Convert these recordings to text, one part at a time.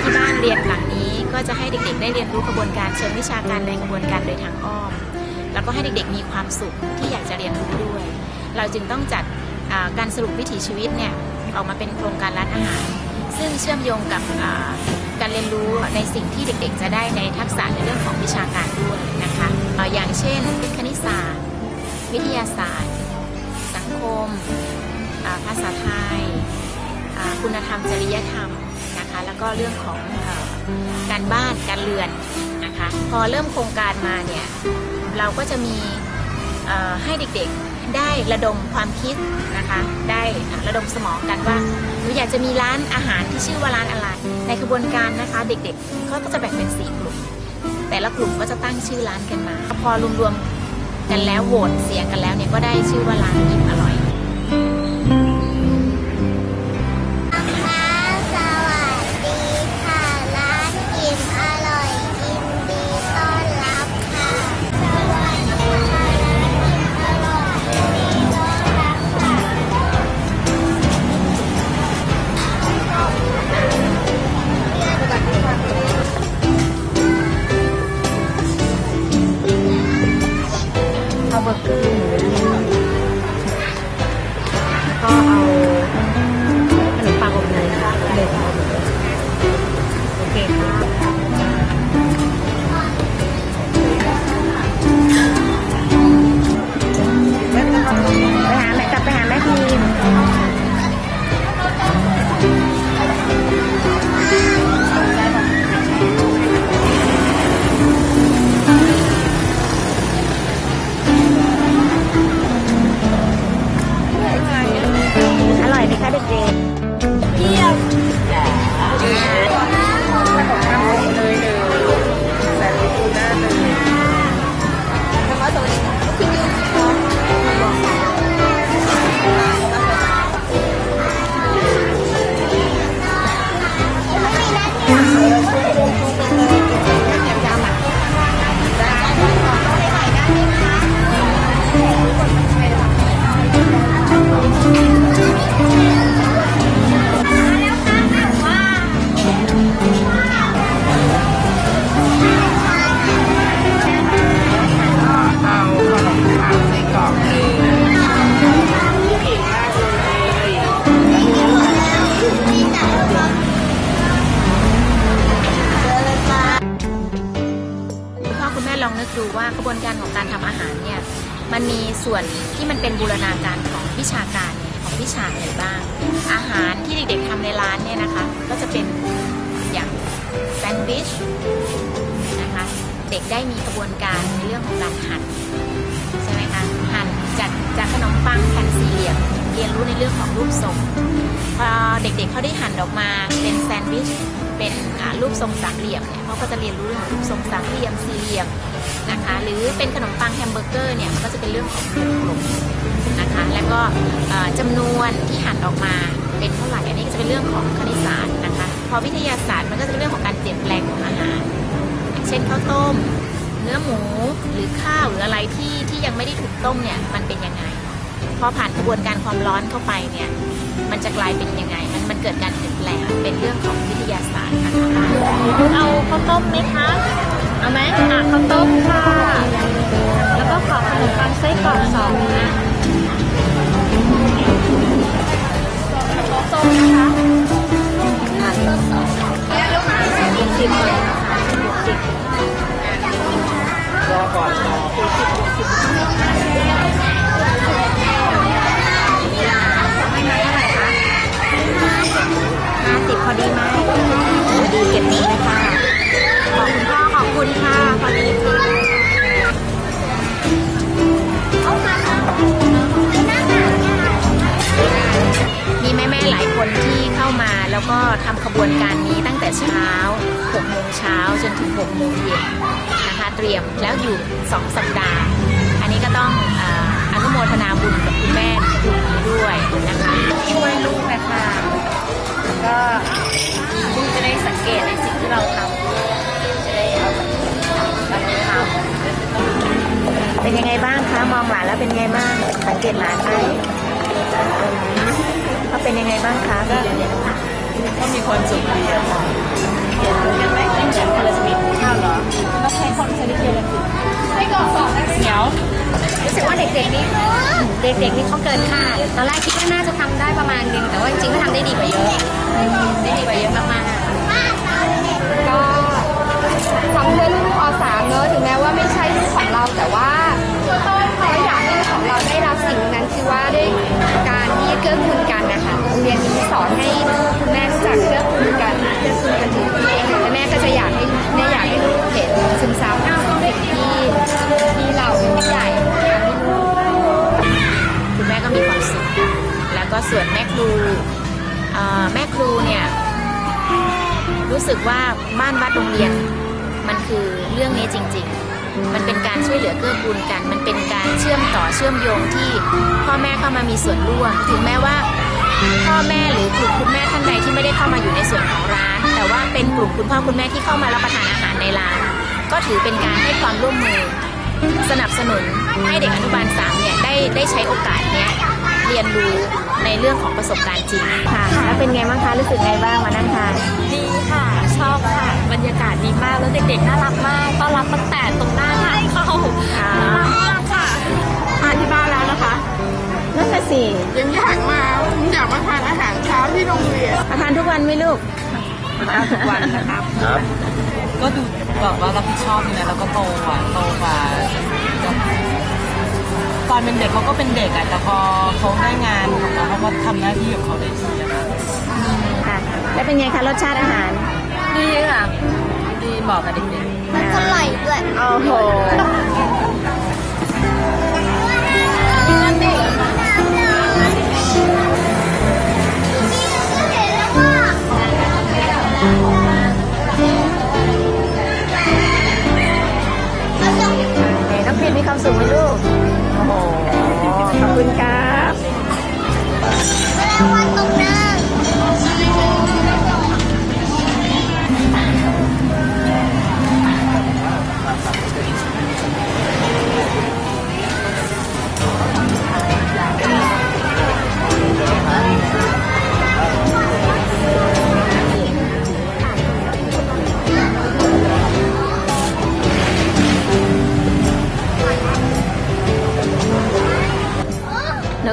ที่บ้านเรียนหลังนี้ก็จะให้เด็กๆ ได้เรียนรู้กระบวนการเชิงวิชาการในกระบวนการโดยทางอ้อม แล้วก็ให้เด็กๆ มีความสุขที่อยากจะเรียนรู้ด้วย เราจึงต้องจัดการสรุปวิถีชีวิตเนี่ยออกมาเป็นโครงการร้านอาหาร ซึ่งเชื่อมโยงกับการเรียนรู้ในสิ่งที่เด็กๆ จะได้ในทักษะในเรื่องของวิชาการด้วยนะคะอย่างเช่น คณิตศาสตร์ วิทยาศาสตร์ สังคมภาษาไทย คุณธรรมจริยธรรมนะคะแล้วก็เรื่องของอการบ้านการเรือนนะคะพอเริ่มโครงการมาเนี่ยเราก็จะมีให้เด็กๆได้ระดมความคิดนะคะได้ระดมสมองกันว่าหนูอยากจะมีร้านอาหารที่ชื่อว่าร้านอะไร ในกระบวนการนะคะเด็กๆเขาก็จะแบ่งเป็นสี่กลุ่ม แต่ละกลุ่มก็จะตั้งชื่อร้านกันมา พอรวมๆกันแล้วโหวตเสียงกันแล้วเนี่ยก็ได้ชื่อว่าร้านอิ่มอร่อย ดูว่ากระบวนการของการทำอาหารเนี่ยมันมีส่วนที่มันเป็นบูรณาการของวิชาการเนี่ยของวิชาไหนบ้าง อาหารที่เด็กๆทำในร้านเนี่ยนะคะก็จะเป็นอย่างแซนด์วิชนะคะเด็กได้มีกระบวนการในเรื่องของการหั่นใช่ไหมคะหั่นจากจากขนมปังแผ่นสี่เหลี่ยมเรียนรู้ในเรื่องของรูปทรงพอเด็กๆเขาได้หั่นออกมาเป็นแซนด์วิช เป็นรูปทรงสามเหลี่ยมเนี่ยเขาก็จะเรียนรู้เรื่องของรูปทรงสามเหลี่ยมสี่เหลี่ยมนะคะ หรือเป็นขนมปังแฮมเบอร์เกอร์เนี่ยก็จะเป็นเรื่องของกลุ่มนะคะ แล้วก็เอ่อจำนวนที่หั่นออกมาเป็นเท่าไหร่อันนี้ก็จะเป็นเรื่องของคณิตศาสตร์นะคะ พอวิทยาศาสตร์มันก็จะเป็นเรื่องของการเปลี่ยนแปลงของอาหารเช่นข้าวต้ม เนื้อหมูหรือข้าวหรืออะไรที่ที่ยังไม่ได้ถูกต้มเนี่ยมันเป็นยังไงพอผ่านกระบวนการความร้อนเข้าไปเนี่ยมันจะกลายเป็นยังไง มันเกิดการเปลี่ยนแปลงเป็นเรื่องของวิทยาศาสตร์นะคะเอาข้าวต้มไหมคะเอาไหมอะข้าวต้มค่ะ แล้วก็ขอขนมปังไส้กรอกสองนะข้า ทำขบวนการนี้ตั้งแต่เช้า6โมงเช้าจนถึง6โมงเย็นนะคะเตรียมแล้วอยู่ 2 สัปดาห์ อันนี้ก็ต้องออนุโมทนาบุญกับคุณแม่กลุ่มนี้ด้วยนะคะช่วยลูกนะคะก็ลูกจะได้สังเกตในสิ่งที่เราทำจะได้เอาไปทำเป็นยังไงบ้างคะมองหลานแล้วเป็นยังไงบ้างสังเกตหลานไหมเขาเป็นยังไงบ้างคะก็ มีคนสุขดีอะค่ะเห็นกันไหมเห็นคนละชนิดข้าวเหรอต้องใช้คนชนิดเดียวกันสิให้ก่อนสองเหนียวรู้สึกว่าเด็กๆนี่เด็กๆนี่เขาเกินคาดตอนแรกคิดว่าน่าจะทำได้ประมาณนึงแต่ว่าจริงๆก็ทำได้ดีกว่าเยอะได้ดีกว่าเยอะมากๆก็ทำเพื่อลูกอสามเนอะถึงแม้ว่าไม่ใช่ลูกของเราแต่ว่าเราอยากให้ลูกของเราได้รับสิ่งนั้นคือว่าด้วยการที่เกื้อกูลกันนะคะ เรียนนี้สอนให้คุณแม่รู้จักเกื้อกูลกันเกื้อกูลกันถึงและแม่ก็จะอยากให้แม่อยากให้ลูกเห็นซึมซับสิ่งที่ที่เราเป็นผู้ใหญ่อยากให้ลูกคุณแม่ก็มีความสุขแล้วก็ส่วนแม่ครูเอ่อแม่ครูเนี่ยรู้สึกว่าบ้านวัดโรงเรียนมันคือเรื่องนี้จริง ๆมันเป็นการช่วยเหลือเกื้อกูลกัน มันเป็นการเชื่อมต่อเชื่อมโยงที่พ่อแม่เข้ามามีส่วนร่วม ถึงแม้ว่า พ่อแม่หรือกลุ่มคุณแม่ท่านใดที่ไม่ได้เข้ามาอยู่ในส่วนของร้าน แต่ว่าเป็นกลุ่มคุณพ่อคุณแม่ที่เข้ามารับประทานอาหารในร้าน ก็ถือเป็นการให้ความร่วมมือ สนับสนุนให้เด็กอนุบาลสามเนี่ยได้ได้ใช้โอกาสเนี้ยเรียนรู้ในเรื่องของประสบการณ์จริงค่ะ แล้วเป็นไงบ้างคะรู้สึกไงบ้างมานั่งทานดีค่ะ ชอบค่ะบรรยากาศดีมากแล้วเด็กๆน่ารักมากต้อนรับตั้งแต่ตรงหน้าทางเข้าค่ะน่ารักมากค่ะทานที่บ้านแล้ว นะคะนั่นน่ะสิยังอยากมาอยากมาทานอาหารเช้าที่โรงเรียนมาทานทุกวันไหมลูกทานทุกวันนะครับ ก็ดูแบบว่ารับผิดชอบอยู่นะแล้วก็โตกว่าโตกว่าตอนเป็นเด็กเขาก็เป็นเด็กอะแต่พอเขาได้งานของเขาเขาก็ทำหน้าที่ของเขาได้ดีอะค่ะค่ะแล้วเป็นไงคะรสชาติอาหาร ดีค่ะ ดีเหมาะกับเด็กมันอร่อยด้วยโอ้โห สูงไหมลูก โอ้โห ขอบคุณครับวันตกน้ำ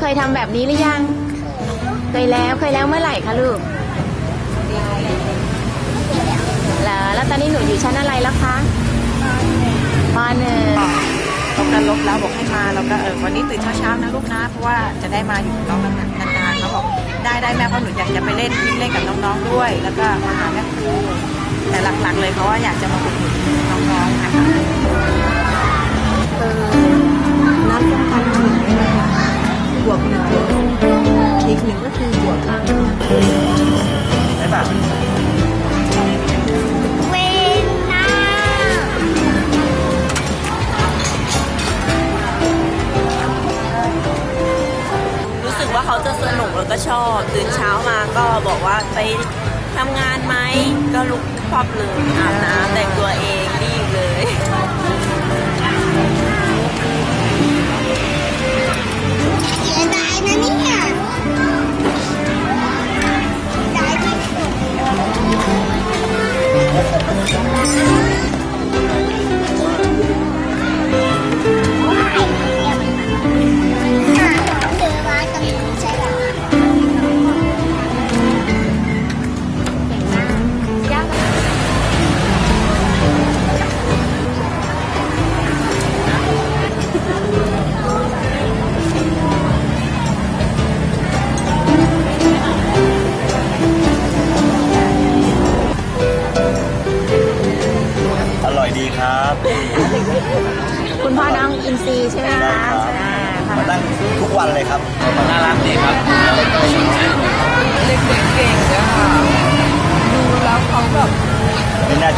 เคยทำแบบนี้หรือยัง เคยแล้วเคยแล้วเมื่อไหร่คะลูกแล้วแล้วตอนนี้หนูอยู่ชั้นอะไรแล้วคะปหนึ่งเขากันลบแล้วบอกให้มาแล้วก็เออวันนี้ตื่นเช้าๆนะลูกนะเพราะว่าจะได้มาอยู่กับน้องนานๆเขาบอกได้ได้แม่เพราะหนูอยากจะไปเล่นวิ่งเล่นกับน้องๆด้วย แล้วก็มาหาแม่ครูแต่หลักๆเลยเพราว่าอยากจะมาอุดหนุนน้องๆนะคะนัดป้องกันหนึ่งได้ไหมคะ บวกหนึ่งอีกหนึ่งก็คือบวกได้ป่ะเวนารู้สึกว่าเขาจะสนุกแล้วก็ชอบ ตื่นเช้ามาก็บอกว่าไปทำงานไหมก็ลุกพรอบเลยอาบน้ำแต่งตัวเอง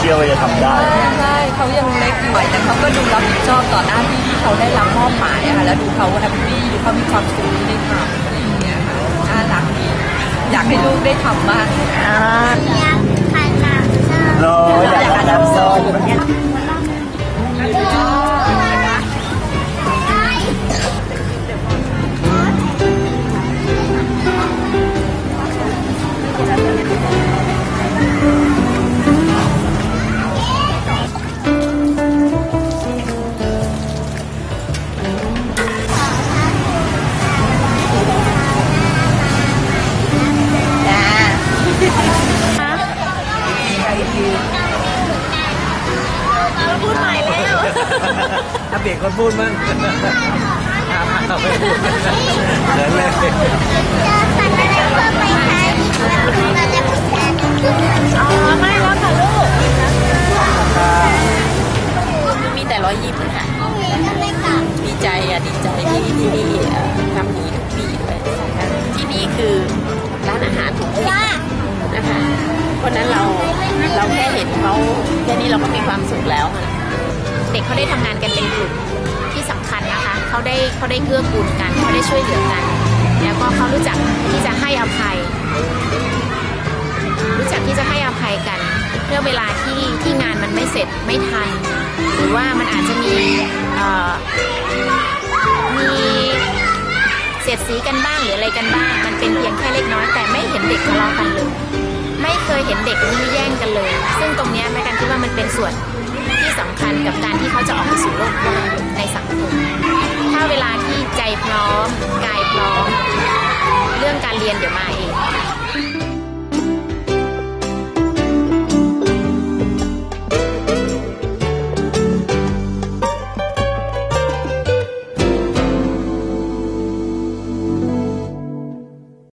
ชื่อว่าจะทำได้ ใช่เขายังเล็กอยู่แต่เขาก็ดูรับผิดชอบต่อหน้าที่ที่เขาได้รับมอบหมายอะค่ะแล้วดูเขาแฮปปี้ดูเขามีความสุขที่ได้ทำอะไรอย่างเงี้ยค่ะน่ารักดีอยากให้ลูกได้ทำบ้างอ่าอยากทานน้ำเชื่อมรออยากทำส้ม ถ้าเปลี่ยนคนพูดมั้งเอาไม่พูดเขินเลยเจอสัตว์อะไรเพิ่มไหมคะอีกแล้วตอนแรกผมแพ้อ๋อไม่แล้วค่ะลูกมีแต่รอยยิ้มค่ะพรุ่งนี้ก็ไม่กลับดีใจอะดีใจที่ที่นี่เอ่อทำอย่างนี้ทุกปีด้วยที่นี่คือร้านอาหารถูกที่นะคะเพราะนั้นเราเราแค่เห็นเขาแค่นี้เราก็มีความสุขแล้วค่ะ เด็กเขาได้ทำงานกันเป็นกลุ่มที่สำคัญนะคะเขาได้เขาได้เกื้อกูลกันเขาได้ช่วยเหลือกัน แล้วก็เขารู้จักที่จะให้อภัย รู้จักที่จะให้อภัยกันเมื่อเวลาที่ที่งานมันไม่เสร็จไม่ทัน หรือว่ามันอาจจะมีมีเสียดสีกันบ้างหรืออะไรกันบ้าง มันเป็นเพียงแค่เล็กน้อยแต่ไม่เห็นเด็กทะเลาะกันเลยไม่เคยเห็นเด็กยื้อแย่งกันเลย ซึ่งตรงเนี้ยแม่กันคิดว่ามันเป็นส่วน สำคัญกับการที่เขาจะออกมาสู่โลกกว้างในสังคม ถ้าเวลาที่ใจพร้อม กายพร้อม เรื่องการเรียนเดี๋ยวมาเอง